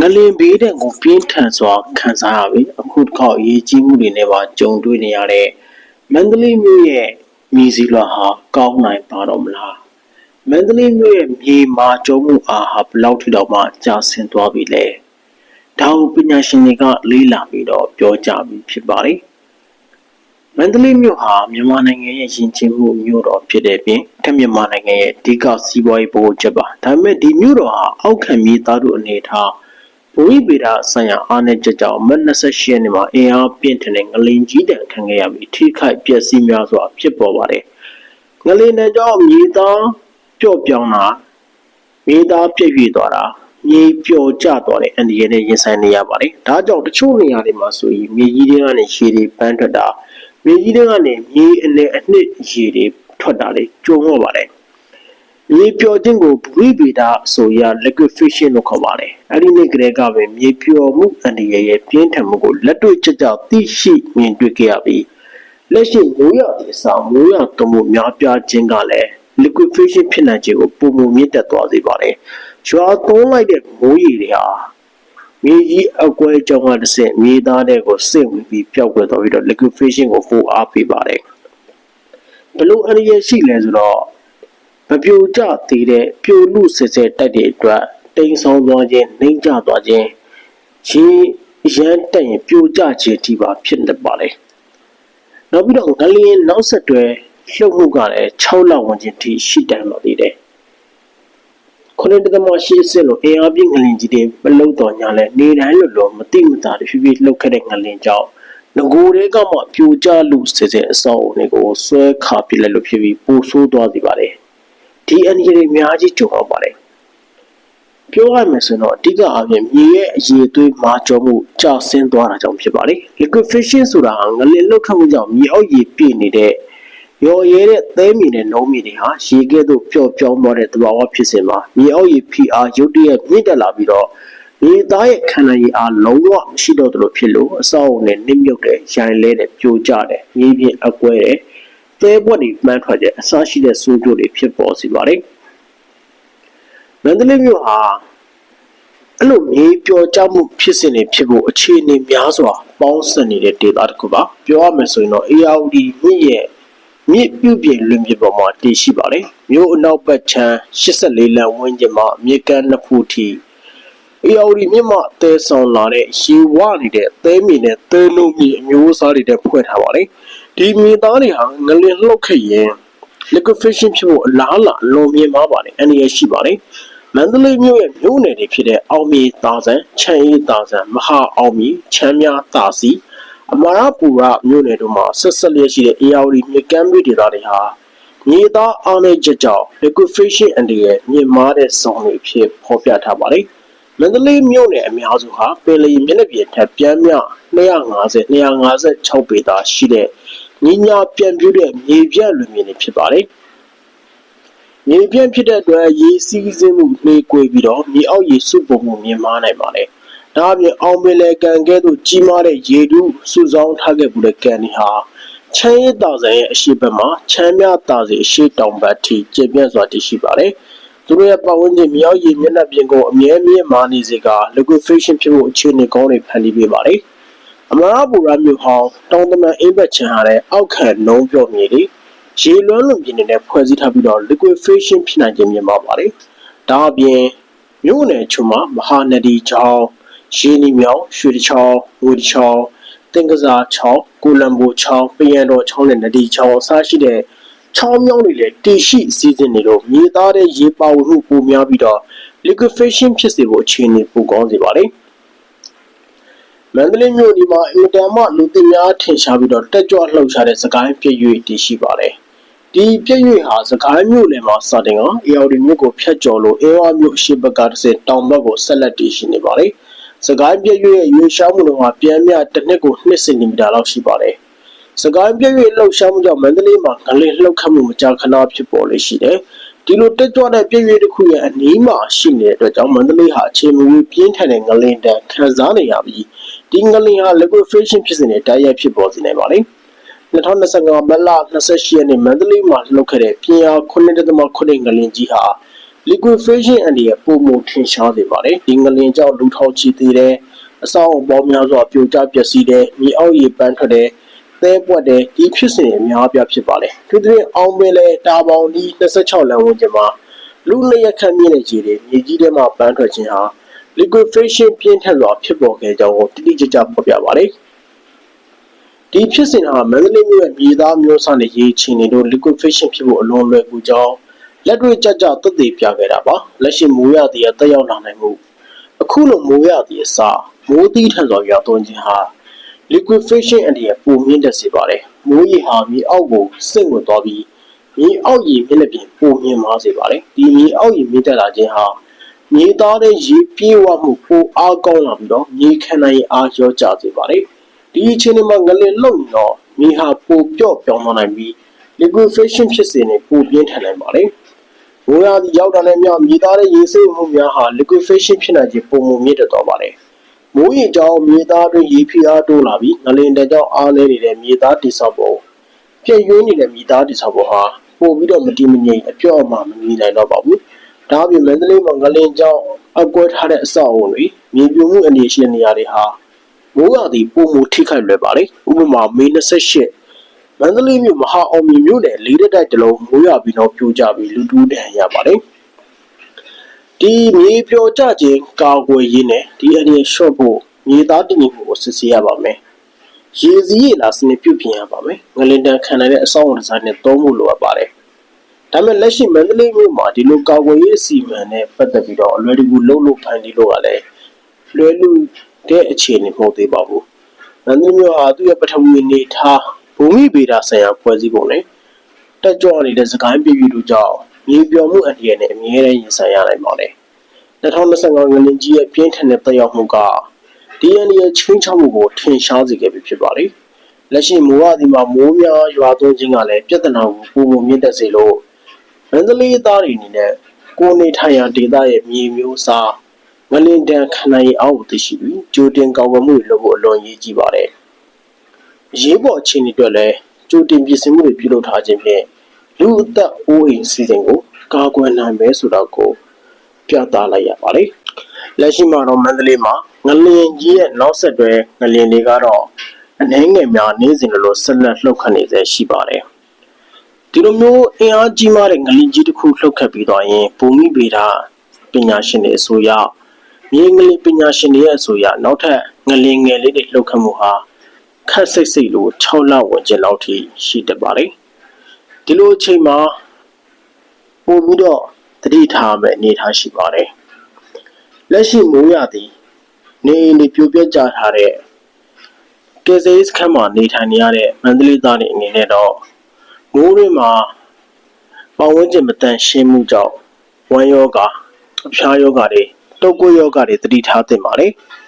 ငလင်ဘေးတဲ့ကိုပြင်းထန်စွာခံစားရပြီးအခုတစ်ခေါက်အရေးကြီးမှုတွေနဲ့ပါကြုံတွေ့နေရတဲ့မန္တလေးမြို့ရဲ့မြေစည်းလွှာဟာကောင်းနိုင်ပါတော့မလားမန္တလေးမြို့ရဲ့မြေမာကျုံမှုအားဟာဘယ်လောက်ထိတော့မှကြာဆင်းသွားပြီလဲဒါကိုပညာရှင်တွေကလေးလာပြီးတော့ပြောကြပြီးဖြစ်ပါတယ်မန္တလေးမြို့ဟာမြန်မာနိုင်ငံရဲ့ယဉ်ကျေးမှုမြို့တော်ဖြစ်တဲ့ပြင်ထက်မြန်မာနိုင်ငံရဲ့အဓိကစီးပွားရေးဗဟိုချက်ပါဒါပေမဲ့ဒီမြို့တော်ဟာအောက်ခံမြေသားတို့အနေထား ဘဝိဗေဒဆိုင်ရာအားနည်းချက်ကြောင့်မတ်28ရက်နေ့မှာအင်အားပြင်းထန်တဲ့ငလင်ကြီးတံခံခဲ့ရပြီးထိခိုက်ပျက်စီးများစွာဖြစ်ပေါ်ပါတယ်ငလင်တံကြောင့်မြေသားပျော့ပြောင်းတာမြေသားပြည့်ပြည့်သွားတာမြေပျော်ကျသွားတဲ့အန္တရာယ်နဲ့ရင်ဆိုင်နေရပါတယ်ဒါကြောင့်တချို့နေရာတွေမှာဆိုရင်မြေကြီးတွေကနေရှည်တွေပန်းထွက်တာမြေကြီးတွေကနေမြေအလယ်အနှစ်ရေတွေထွက်တာလေကျုံတော့ပါတယ် မြေပျော်ခြင်းကိုဘူရိဗေဒဆိုရ liquefaction လို့ခေါ်ပါတယ်။အဲဒီနေ့ကလေးကပဲမြေပျော်မှုအန္တရာယ်ရဲ့ပြင်းထန်မှုကိုလက်တွေ့ချက်ကြောက်သိရှိမြင်တွေ့ခဲ့ရပြီးလက်ရှိမိုးရသည့်အဆောင်မိုးရသွမှုများပြားခြင်းကလည်း liquefaction ဖြစ်နိုင်ခြင်းကိုပုံမှုမြင့်တက်သွားစေပါတယ်။ရွာသွန်းလိုက်တဲ့မိုးရေတွေဟာမြေကြီးအကွဲကြောင့်ကတစ်ဆင့်မြေသားတွေကိုစိတ်ဝင်ပြီးပျောက်ကွယ်သွားပြီးတော့ liquefaction ကိုပိုအားပေးပါတယ်။ဘလို့အန္တရာယ်ရှိလဲဆိုတော့ မပြိုကျသေးတဲ့ပြိုလူစစ်စစ်တိုက်တဲ့အတွက်တိမ်ဆောင်းသွားခြင်းနှိမ့်ကျသွားခြင်းရေရမ်းတက်ရင်ပြိုကျခြင်းဒီပါဖြစ်နေပါလေနောက်ပြီးတော့ငလျင်နောက်ဆက်တွဲလှုပ်မှုကလည်း6လဝန်ချင်းထိရှိတန်ပါသေးတယ်ခုနှစ်တမရှိအစ်စ်လို့အင်အားပြင်းငလင်ကြီးတွေမလုံတော်ညာလဲနေတိုင်းလို့လို့မတိမတာတဖြည်းဖြည်းလှုပ်ခဲ့တဲ့ငလင်ကြောင့်ငကိုတွေကမှပြိုကျလို့စစ်စစ်အစောအုံတွေကိုဆွဲခါပြလိုက်လို့ဖြစ်ပြီးပိုဆိုးသွားစီပါတယ် ဒီအန္တရာယ်တွေအများကြီးကြုံရပါတယ်ပြောရမယ်ဆိုတော့အဓိကအပြင်မြေရဲ့အရေးသွေးမာကျော်မှုကျဆင်းသွားတာကြောင့်ဖြစ်ပါတယ် liquefaction ဆိုတာငလင်လှုပ်ခတ်မှုကြောင့်မြေအောက်ရေပြည့်နေတဲ့ရော်ရဲတဲ့သဲမြေနဲ့နှုံးမြေတွေဟာရေကဲ့သို့ပျော့ပြောင်းသွားတဲ့သဘာဝဖြစ်စဉ်မှာမြေအောက်ရေဖိအားရုတ်တရက်မြင့်တက်လာပြီးတော့မြေသားရဲ့ခန္ဓာရည်အားလုံးဝမရှိတော့သလိုဖြစ်လို့အဆောက်အုံနဲ့နှိမ့်မြုပ်တဲ့ရိုင်လဲတဲ့ပြိုကျတဲ့မြေပြင်အကွဲတဲ့ သဲပွက်တွေမှန်းထွက်တဲ့အစရှိတဲ့ဆိုးကျိုးတွေဖြစ်ပေါ်စေပါတယ်။မန္တလေးမြို့ဟာအဲ့လိုမြေပျော်ကျမှုဖြစ်စဉ်တွေဖြစ်ဖို့အခြေအနေများစွာပေါင်းစပ်နေတဲ့ဒေသတစ်ခုပါ။ပြောရမယ်ဆိုရင်တော့ ARD မြစ်ရဲ့မြစ်ပြုပြင်လွင်မြေပေါ်မှာတည်ရှိပါတယ်။မြို့အနောက်ဘက်ခြမ်း84လမ်းဝန်းကျင်မှာမြေကမ်းနှစ်ခုထိအေအော်ဒီမြင့်မတဲဆောင်လာတဲ့ရေဝနေတဲ့သဲမြေနဲ့သဲလုံးမြေအမျိုးအစားတွေနဲ့ဖွဲ့ထားပါတယ်။ ဒီမြေသားတွေဟာငလင်လှုပ်ခဲ့ရင် liquefaction ဖြစ်ဖို့အလားအလာအလွန်မြင့်မားပါတယ်အနည်းရရှိပါတယ်မန္တလေးမြို့ရဲ့မြို့နယ်တွေဖြစ်တဲ့အောင်မြေတာဆန်ချမ်းအေးတာဆန်မဟာအောင်မြေချမ်းမြတာစီအမရပူရမြို့နယ်တို့မှာဆက်ဆက်လျက်ရှိတဲ့ ARD မြေကမ်းပြည်ဒေသတွေဟာမြေသားအားနည်းချက်ကြောင့် liquefaction အန္တရာယ်မြင့်မားတဲ့ဇုံတွေဖြစ်ဖော်ပြထားပါတယ် မန္တလေးမြို့နယ်အများစုဟာပင်လယ်မျက်နှာပြင်ထက်ပြန်မြ250 256ပေသာရှိတဲ့ညီညာပြန်ပြတဲ့မြေပြန့်လူမြင်တွေဖြစ်ပါတယ်။မြေပြန့်ဖြစ်တဲ့အတွက်ရေစီးဆင်းမှုနှေးကွေးပြီးတော့မြေအောက်ရေစုပုံမှုမြင်မာနိုင်ပါတယ်။ဒါအပြင်အောင်ပင်လေကန်ကဲ့သို့ကြီးမားတဲ့ရေတူးစုဆောင်းထားခဲ့မှုတဲ့ကန်ဒီဟာချမ်းရည်တာဆန်ရဲ့အရှိဘက်မှာချမ်းမြတာစီအရှိတောင်ဘက်ထိကျပြန့်စွာတည်ရှိပါတယ်။ သူတို့ရဲ့ပတ်ဝန်းကျင်မြောက်ရေမျက်နှာပြင်ကိုအမြဲမြင့်မာနေစေက liquefaction ဖြစ်ဖို့အခြေအနေကောင်းတွေဖန်တီးပေးပါတယ်။အမရပူရမြို့ဟောင်းတောင်တမန်အိမ်ဘက်ချန်ဟာတဲ့အောက်ခံနှုံးပြော့မြေတွေရေလွှမ်းလွန်ပြင်းနေတဲ့ဖွဲ့စည်းထားပြီးတော့ liquefaction ဖြစ်နိုင်ခြင်းမြင်ပါပါတယ်။ဒါအပြင်မြို့နယ်ချုံမှာမဟာနဒီချောင်းရေနီမြောင်ရွှေတချောင်းဝေတချောင်းတင်ကစားချောင်းကိုလံဘိုချောင်းပယံတော်ချောင်းနဲ့နဒီချောင်းအစရှိတဲ့ ချောင်းမြောင်းတွေလည်းတည်ရှိစီစဉ်နေလို့မြေသားတဲ့ရေပါဝင်မှုပိုများပြီးတော့ liquefaction ဖြစ်စေဖို့အခြေအနေပိုကောင်းစေပါတယ်။မန္တလေးမြို့ဒီမှာအင်တန်မှလူသိများထင်ရှားပြီးတော့တက်ကြွလှုပ်ရှားတဲ့စကိုင်းပြည့်၍တည်ရှိပါတယ်။ဒီပြည့်၍ဟာစကိုင်းမြို့နယ်မှာစတင်ကအေအော်ဒီမြို့ကိုဖျက်ကျော်လို့အေဝါမြို့အရှိဘက်ကတစ်စက်တောင်ဘက်ကိုဆက်လက်တည်ရှိနေပါတယ်။စကိုင်းပြည့်၍ရဲ့ရွေးရှားမှုလုံးကပြန်မြတစ်နှစ်ကို2စင်တီမီတာလောက်ရှိပါတယ်။ စကိုင်းပြည့်၍လှုပ်ရှားမှုကြောင့်မန္တလေးမှာငလင်လှုပ်ခတ်မှုမကြာခဏဖြစ်ပေါ်လေရှိတယ်။ဒီလိုတက်ကြွတဲ့ပြည့်ရွေတစ်ခုရဲ့အနီးမှာရှိနေတဲ့အတွက်ကြောင့်မန္တလေးဟာအခြေမူပြင်းထန်တဲ့ငလင်တန်ခံစားနေရပြီးဒီငလင်ဟာ liquefaction ဖြစ်စဉ်နဲ့တိုက်ရိုက်ဖြစ်ပေါ်စေနိုင်ပါလိမ့်2025မတ်လ28ရက်နေ့မန္တလေးမှာလှုပ်ခဲ့တဲ့ပြင်းအား9.9ငလင်ကြီးဟာ liquefaction အနေနဲ့ပုံမှုထင်ရှားစေပါတယ်ဒီငလင်ကြောင့်လူထောင်ချီသေးတယ်အဆောက်အအုံပေါင်းများစွာပြိုကျပျက်စီးတယ်မြေအောက်ရေပန်းထွက်တယ် သဲပွက်တယ်ဒီဖြစ်စဉ်အများအပြားဖြစ်ပါတယ်သူတို့အောင်ပင်လဲတာပေါင်ဒီ26လမ်းဝန်းကျင်မှာလူလျက်ခတ်မြင့်တဲ့ခြေတွေမြေကြီးထဲမှာပန်းထွက်ခြင်းဟာ liquefaction ပြင်းထန်စွာဖြစ်ပေါ်ခဲ့ကြောင်းကိုတိတိကျကျဖော်ပြပါတယ်ဒီဖြစ်စဉ်ဟာမန္တလေးမြို့ရဲ့မြေသားမျိုးစားနဲ့ရေချင်နေတို့ liquefaction ဖြစ်ဖို့အလွန်လွယ်ကူကြောင်းလက်တွေ့ကြကြသက်သေပြခဲ့တာပါလက်ရှိမိုးရသည်ရဲ့တက်ရောက်လာနိုင်မှုအခုလိုမိုးရသည်အစားမိုးသီးထန်စွာရောက်သွင်းခြင်းဟာ liquefaction အနေနဲ့ပုံမြင့်တက်စေပါတယ်မိုးရေဟာမြေအောက်ကိုစိတ်ဝင်သွားပြီးမြေအောက်ရေမျက်နှာပြင်ပုံမြင့်သွားစေပါတယ်ဒီမြေအောက်ရေမြင့်တက်လာခြင်းဟာမြေသားတဲ့ရေပြေးဝမှုပိုအားကောင်းလာပြီးတော့မြေခံနိုင်ရအားရောကျစေပါတယ်ဒီအချိန်မှာငလင်လုံတော့မြေဟာပိုပြော့ပြောင်းသွားနိုင်ပြီး liquefaction ဖြစ်စေနေပိုပြင်းထန်နိုင်ပါတယ်။မိုးရာသီရောက်တာနဲ့မျှမြေသားတဲ့ရေစိမ့်မှုများဟာ liquefaction ဖြစ်နိုင်ခြင်းပုံမှုမြင့်တက်သွားပါတယ်။ မိုးရေကြောင့်မြေသားတွင်ရေဖိအားတိုးလာပြီးငလင်တကြောင့်အားလဲနေတဲ့မြေသားတိဆောက်ပုံပြည့်ရွေးနေတဲ့မြေသားတိဆောက်ပုံဟာပို့ပြီးတော့မတည်မငြိမ်အပြော့အမှမမြင်နိုင်တော့ပါဘူး။ဒါအပြင်မန္တလေးမှာငလင်ကြောင့်အကွဲထားတဲ့အဆောက်အုံတွေမြေပြိုမှုအနေရှိတဲ့နေရာတွေဟာမိုးရာသီပုံမှုထိခိုက်လွယ်ပါတယ်။ဥပမာမေ28မန္တလေးမြို့မဟာအောင်မြေမြို့နယ်လေးတက်တိုက်တလုံးမိုးရွာပြီးတော့ပြိုကျပြီးလူတူးတန်ရပါတယ်။ ဒီမြေပြိုကျခြင်းကာကွယ်ရေးနဲ့ဒီအနေရှော့ဖို့မြေသားတည်ငြိမ်မှုကိုစစ်ဆေးရပါမယ်။ရေစည်းရလာစနစ်ပြုပြင်ရပါမယ်။ငလင်တန်ခံနိုင်တဲ့အဆောင်အုံဒီဇိုင်းနဲ့သုံးဖို့လိုအပ်ပါတယ်။ဒါပေမဲ့လက်ရှိမန္တလေးမြို့မှာဒီလိုကာကွယ်ရေးအစီအမံနဲ့ပတ်သက်ပြီးတော့အလွယ်တကူလှုပ်လို့ဖန်တီးလို့ကလည်းလွယ်လူတဲ့အခြေအနေမဟုတ်သေးပါဘူး။မန္တလေးမြို့ဟာသူ့ရဲ့ပထဝီအနေထားဘူမိဗေဒဆိုင်ရာဖွဲ့စည်းပုံနဲ့တက်ကြွနေတဲ့စကိုင်းပြည်ပြည်တို့ကြောင့် မြေပျော်မှုအန္တရာယ်နဲ့အမြဲတမ်းရင်ဆိုင်ရနိုင်ပါတယ်။2025ငလင်ကြီးရဲ့ပြင်းထန်တဲ့သက်ရောက်မှုကဒီအန္တရာယ်ချင်းချောက်မှုကိုထင်ရှားစေခဲ့ပြီဖြစ်ပါတယ်။လက်ရှိမိုးရသည်မှာမိုးများရွာသွန်းခြင်းကလည်းပြဿနာကိုပုံပုံမြင့်တက်စေလို့မန္တလေးသားတွေအနေနဲ့ကိုယ်နေထိုင်ရာဒေသရဲ့မြေမျိုးစားငလင်တန်ခနိုင်ရအောင်သိရှိပြီးကြိုတင်ကောက်ွယ်မှုတွေလုပ်ဖို့အလွန်ရည်ကြီးပါတယ်။ရေးပေါ်အခြေအနေတွေလည်းကြိုတင်ပြင်ဆင်မှုတွေပြုလုပ်ထားခြင်းဖြင့် လူအသက်အိုးအိမ်စီစဉ်ကိုကာကွယ်နိုင်မယ်ဆိုတာကိုပြသလိုက်ရပါတယ်။လက်ရှိမှာတော့မန္တလေးမှာငလင်ကြီးရဲ့နောက်ဆက်တွဲငလင်တွေကတော့အနှဲငယ်များနေစဉ်လိုဆက်လက်လှုပ်ခတ်နေစေရှိပါတယ်။ဒီလိုမျိုးအင်အားကြီးမားတဲ့ငလင်ကြီးတစ်ခုလှုပ်ခတ်ပြီးတော့ရင်ဘူမိဗေဒပညာရှင်တွေအဆိုအရမြေငလင်ပညာရှင်တွေရဲ့အဆိုအရနောက်ထပ်ငလင်ငယ်လေးတွေလှုပ်ခတ်မှုဟာခက်စိတ်စိတ်လို့6လဝင်ကျင်လောက်ထိရှိတတ်ပါတယ်။ ဒီလိုအချိန်မှာပို့ပြီးတော့တတိထားမယ်အနေထားရှိပါတယ်။လက်ရှိမိုးရသည်နေအိမ်တွေပြိုပြက်ကျထားတဲ့ကယ်ဆယ်ရေးစခန်းမှာနေထိုင်နေရတဲ့မန္တလေးသားတွေအနေနဲ့တော့မိုးတွေမှာပတ်ဝန်းကျင်မတန်ရှင်းမှုကြောင့်ဝမ်းယောဂါအဖျားယောဂါတွေတုပ်ကွေးယောဂါတွေတတိထားသင့်ပါတယ်။